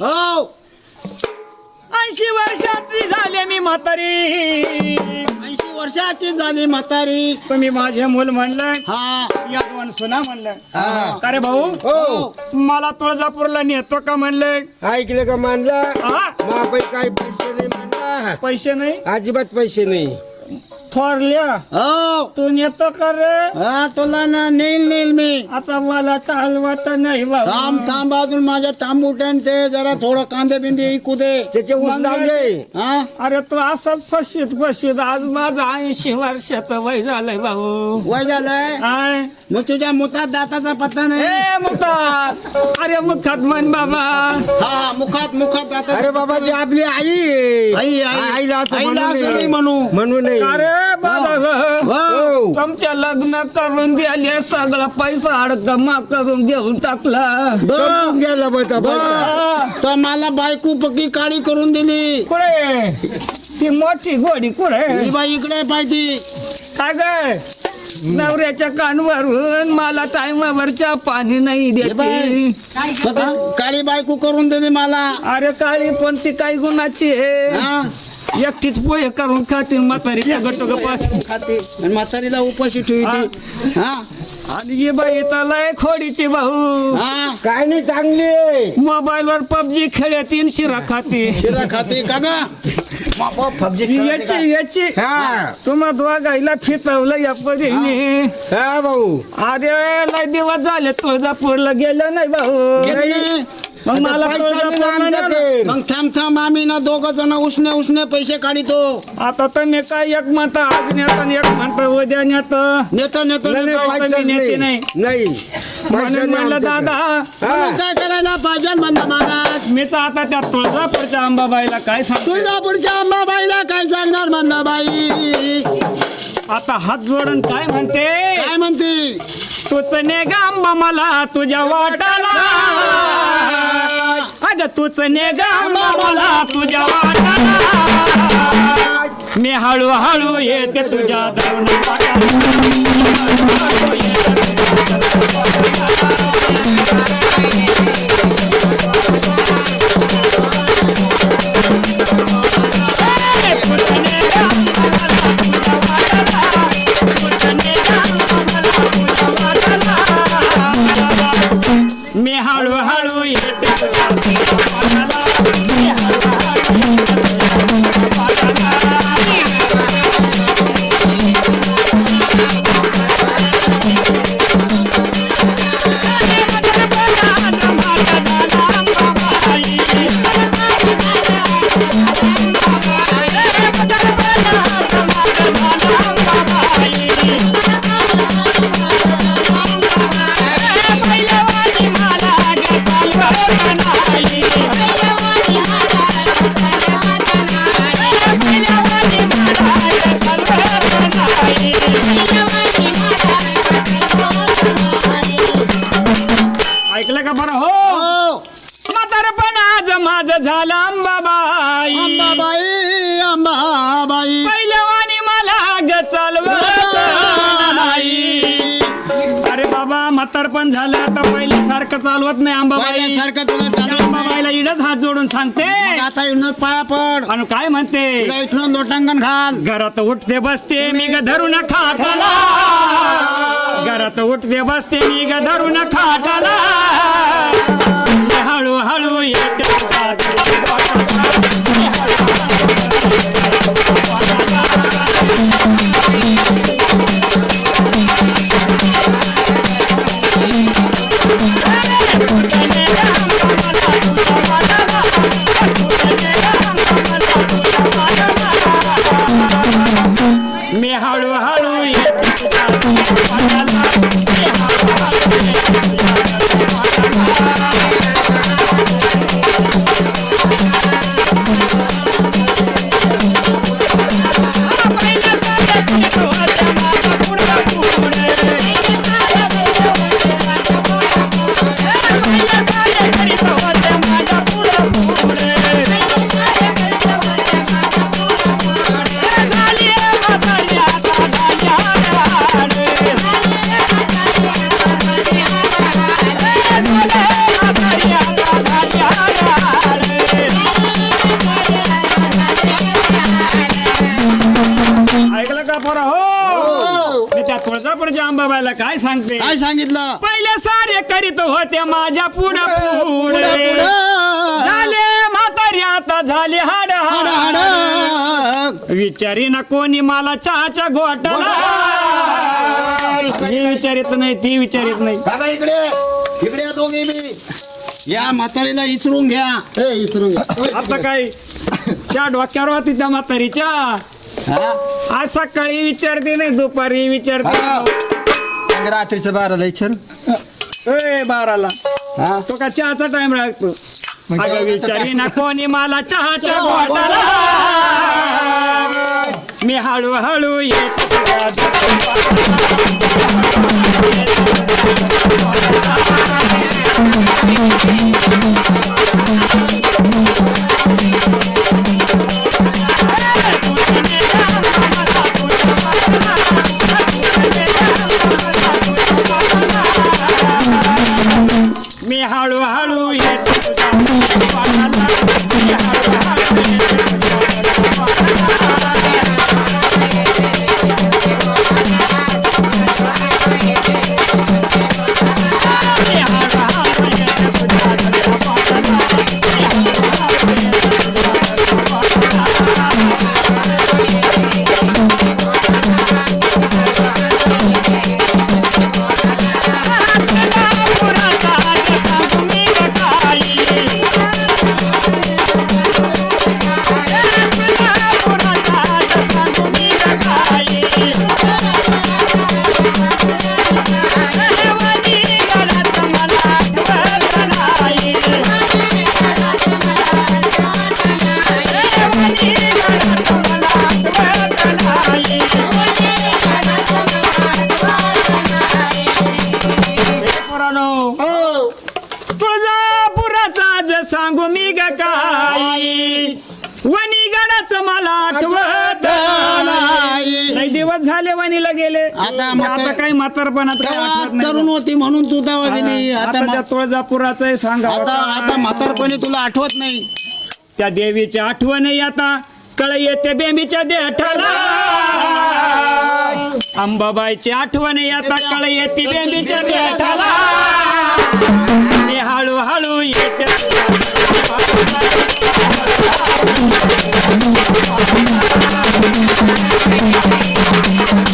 हो. ऐंशी वर्षाची झाले मी म्हातारी. ऐंशी वर्षाची झाली म्हातारी. तुम्ही माझे मूल म्हणलं हा. या दोन सुना म्हणलं. हा. अरे भाऊ? हो. मला तुळजापूरला नेतो का म्हणलं? ऐकलं का मानला? हा. मापै काही पैसे नाही मानला. पैसे नाही? अजिबात पैसे नाही. थोरल्या हो. तू नेतो का रे? हा तुला ना नेल नेल मी. आता मला चालवत नाही थांब भाऊ थांब अजून माझ्या तांबुट्यान ते. जरा थोडं कांदे बिंदे ऐकू दे. त्याचे ऊस लावून दे. हा? अरे तू असाच फसवीत फसवीत आज माझं ऐंशी वर्षाचं वय झालंय भाऊ. वय झालंय? आय मग तुझ्या मुखात दाताचा पत्ता नाही? ए मुखात. अरे मुखात म्हण बाबा. हा मुखात मुखात दाता अरे बाबा ती आपली आई. आहे. आई, आई. आईला असं आईला म्हणू नये. नाही म्हणू. म्हणू नये. अरे तुमच्या लग्न करून दिले सगळा पैसा अडकमा करून घेऊन टाकला. संपून गेला बचा पैसा. हा. तर मला बायको पक्की काळी करून दिली. कुठे? ती मोठी घोडी कुठे? ही बाई इकडे पाहिजे काय ग? नवऱ्याच्या कानवरून मला टायमावरच्या पाणी नाही हे बाई. देते काळी बायको करून दिली मला. अरे काळी पण ती काही गुणाची आहे? हा? एकटीच पोहे करून खातील म्हातारी. गट खाते आणि म्हातारीला उपाशी ठेवते. हा. आणि ही बाई लय खोडीची भाऊ. हा. काय नाही चांगली आहे. मोबाईल वर पबजी खेळतीन शिरा खाते. शिरा खाते का गा याची याची. हा. तुम्हा दोघाईला फिरवलं या परीने. हा भाऊ. अरे लय दिवस झाले तुळजापूरला गेलो नाही भाऊ. किती? मग आता मला पैसा नाही. नेलं. मग थांब थांब आम्ही ना दोघ जण उसने उसने पैसे काढितो. आता तुम्ही काय एक म्हणता आज नेता आणि एक म्हणता उद्या नेत. नेतो नेतो नाही, नेतो. नाही, पैसाच नेते नाही. नाही. पैसा म्हणून नाही म्हणलं आमच्याकडे. दादा हा. काय करायला पाहिजे म्हणला महाराज? मीच आता त्या तुळजापूरच्या अंबाबाईला काय सांगतो? तुळजापूरच्या अंबाबाईला काय सांगणार म्हणला बाई? आता हात जोडून काय म्हणते? काय म्हणते? तूच ने ग अंबा मला तुझ्या वाटाला. ग तूच ने मला तुझ्या वाटाला मी हळूहळू येते तुझ्या दरुण मी हळूहळू येते ऐकलं का बरं? हो. हो म्हातारपण आज माझं झालं अंबाबाई. अंबाबाई अंबाबाई. पहिलवानी मला ग चालवत नाही. अरे बाबा म्हातारपण झालं आता पहिले सारखं चालवत नाही अंबाबाई पहिल्यासारखं तुला चालवत नाही. अंबाबाईला इडच हात जोडून सांगते. मग आता इथून पाया पड. आणि काय म्हणते? तुला इथून लोटांगण घाल. घरात उठते बसते मी ग धरून खाटाला. घरात उठते बसते मी ग धरून खाटाला. मी हळूहळू येते ऐकलं का पोरा? हो. हो. मी त्या तुळजापूरच्या आंबाबाईला काय सांगते? काय सांगितलं? पहिले सारे करीत होते माझ्या पुढे पुढे झाले म्हातारी आता झाले हाड हाड हाड विचारी ना कोणी मला चहाच्या घोटाला. हे विचारित नाही ती विचारित नाही. इकडे इकडे या दोघे मी या म्हातारीला इचरून घ्या. इचरून घ्या. आता काय? त्या डोक्यावर होती त्या म्हातारीच्या. हा? आज सकाळी विचारते नाही दुपारी विचारते. हा. रात्रीचं बाराला विचार. ए बाराला. हा? तो का चहाचा टाइम राहतो अगं विचारी. ना कोणी मला चहाच्या घोटाला मी हळूहळू येत. सांगू मी ग काय? वणीगडाच मला आठवत नाही. नाही. दिवस झाले वणीला गेले. आता आता काही म्हातारपणात काही तेव्हा आठवत नाही. तरुण होती म्हणून तू आता आता त्या तुळजापुराचं सांगा आता आता म्हातारपणी तुला आठवत नाही. त्या देवीची आठवण आता. कळ येते बेंबीच्या देठाला. अंबाबाईची आठवण आता कळ येते बेंबीच्या देठाला आणि हळूहळू येते मी